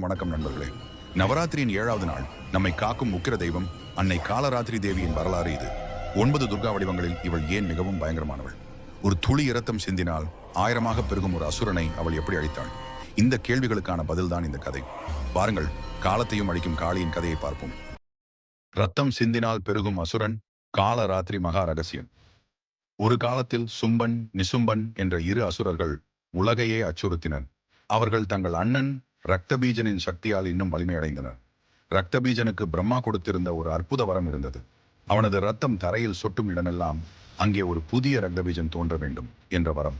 வணக்கம் நண்பர்களே. நவராத்திரியின் ஏழாவது நாள். நம்மை காக்கும் உக்கிர தெய்வம் அன்னை காலராத்திரி தேவியின் வரலாறு இது. ஒன்பது துர்கா வடிவங்களில் இவள் ஏன் மிகவும் பயங்கரமானவள்? ஒரு துளி இரத்தம் சிந்தினால் ஆயிரமாக பெருகும் ஒரு அசுரனை அவள் எப்படி அழித்தாள்? இந்த கேள்விகளுக்கான பதில்தான் இந்த கதை. பாருங்கள் காலத்தையும் அழிக்கும் காளியின் கதையை பார்ப்போம். ரத்தம் சிந்தினால் பெருகும் அசுரன் காலராத்திரி மகா ரகசியம் ஒரு காலத்தில் சும்பன் நிசும்பன் என்ற இரு அசுரர்கள் உலகையே அச்சுறுத்தினர். அவர்கள் தங்கள் அண்ணன் ரக்தபீஜனின் சக்தியால் இன்னும் வலிமையடைந்தனர் ரக்தபீஜனுக்கு பிரம்மா கொடுத்திருந்த ஒரு அற்புத வரம் இருந்தது. அவனது ரத்தம் தரையில் சொட்டும் இடமெல்லாம் அங்கே ஒரு புதிய ரக்தபீஜன் தோன்ற வேண்டும் என்ற வரம்.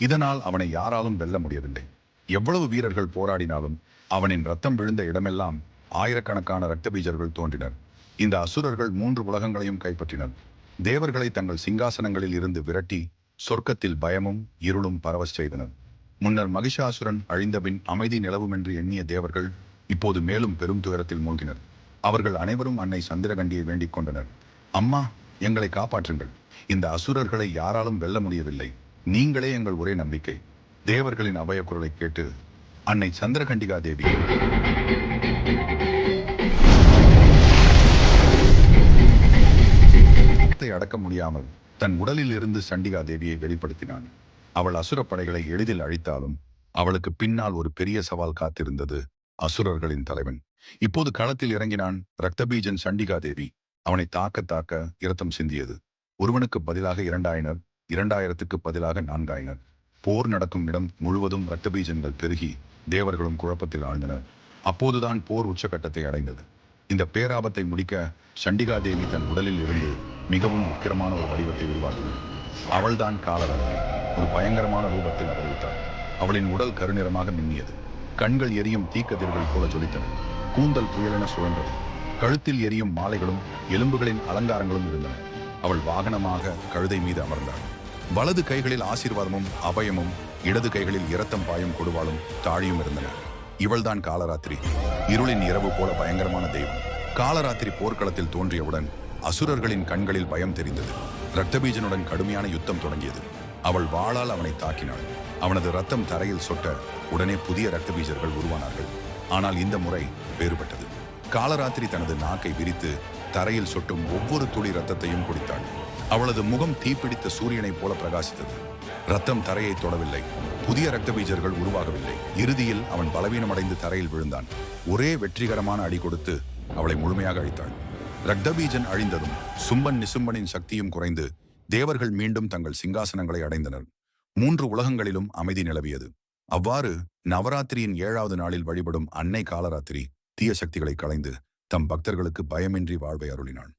இதனால் அவனை யாராலும் வெல்ல முடியவில்லை. எவ்வளவு வீரர்கள் போராடினாலும் அவனின் ரத்தம் விழுந்த இடமெல்லாம் ஆயிரக்கணக்கான ரக்தபீஜர்கள் தோன்றினர். இந்த அசுரர்கள் மூன்று உலகங்களையும் கைப்பற்றினர். தேவர்களை தங்கள் சிங்காசனங்களில் இருந்து விரட்டி சொர்க்கத்தில் பயமும் இருளும் பரவச் செய்தனர். முன்னர் மகிஷாசுரன் அழிந்தபின் அமைதி நிலவும் என்று எண்ணிய தேவர்கள் இப்போது மேலும் பெரும் துயரத்தில் மூழ்கினர். அவர்கள் அனைவரும் அன்னை சந்திரகண்டியை வேண்டிக் கொண்டனர். அம்மா எங்களை காப்பாற்றுங்கள். இந்த அசுரர்களை யாராலும் வெல்ல முடியவில்லை. நீங்களே எங்கள் ஒரே நம்பிக்கை. தேவர்களின் அபய குரலை கேட்டு அன்னை சந்திரகண்டிகா தேவி. அடக்க முடியாமல் தன் உடலில் இருந்து சண்டிகா தேவியை வெளிப்படுத்தினான். அவள் அசுர படைகளை எளிதில் அழித்தாலும் அவளுக்கு பின்னால் ஒரு பெரிய சவால் காத்திருந்தது அசுரர்களின் தலைவன். இப்போது களத்தில் இறங்கினான் ரக்தபீஜன் சண்டிகா தேவி அவனை தாக்க தாக்க இரத்தம் சிந்தியது. ஒருவனுக்கு பதிலாக இரண்டாயினர் இரண்டாயிரத்துக்கு பதிலாக நான்காயினர். போர் நடக்கும் இடம் முழுவதும் ரத்தபீஜன்கள் பெருகி தேவர்களும் குழப்பத்தில் ஆழ்ந்தனர். அப்போதுதான் போர் உச்சகட்டத்தை அடைந்தது. இந்த பேராபத்தை முடிக்க சண்டிகா தேவி தன் உடலில் இருந்து மிகவும் உக்கிரமான ஒரு வடிவத்தை உருவாக்கினார் அவள்தான் காலராத்திரி ஒரு பயங்கரமான ரூபத்தில் அவதரித்தாள் அவளின் உடல் கருநிறமாக மின்னியது. கண்கள் எரியும் தீக்கதிர்கள் போல ஜொலித்தன. கூந்தல் புயலென சுழன்றது. கழுத்தில் எரியும் மாலைகளும் எலும்புகளின் அலங்காரங்களும் இருந்தன. அவள் வாகனமாக கழுதை மீது அமர்ந்தாள். வலது கைகளில் ஆசீர்வாதமும் அபயமும் இடது கைகளில் இரத்தம் பாயும் கொடுவாளும் தாழியும் இருந்தன. இவள்தான் காலராத்திரி. இருளின் இரவு போல பயங்கரமான தெய்வம். காலராத்திரி போர்க்களத்தில் தோன்றியவுடன் அசுரர்களின் கண்களில் பயம் தெரிந்தது. ரத்தபீஜனுடன் கடுமையான யுத்தம் தொடங்கியது. அவள் வாளால் அவனை தாக்கினாள். அவனது ரத்தம் தரையில் சொட்ட உடனே புதிய ரக்தபீஜர்கள் உருவானார்கள். ஆனால் இந்த முறை வேறுபட்டது. காலராத்திரி தனது நாக்கை விரித்து தரையில் சொட்டும் ஒவ்வொரு துளி ரத்தத்தையும் குடித்தாள். அவளது முகம் தீப்பிடித்த சூரியனைப் போல பிரகாசித்தது. ரத்தம் தரையை தொடவில்லை. புதிய ரக்தபீஜர்கள் உருவாகவில்லை. இறுதியில் அவன் பலவீனமடைந்து தரையில் விழுந்தான். ஒரே வெற்றிகரமான அடி கொடுத்து அவளை முழுமையாக அழித்தாள். ரக்தபீஜன் அழிந்ததும் சும்பன் நிசும்பனின் சக்தியும் குறைந்து தேவர்கள் மீண்டும் தங்கள் சிங்காசனங்களை அடைந்தனர். மூன்று உலகங்களிலும் அமைதி நிலவியது. அவ்வாறு நவராத்திரியின் ஏழாவது நாளில் வழிபடும் அன்னை காலராத்திரி தீய சக்திகளை களைந்து தம் பக்தர்களுக்கு பயமின்றி வாழ்வை அருளினாள்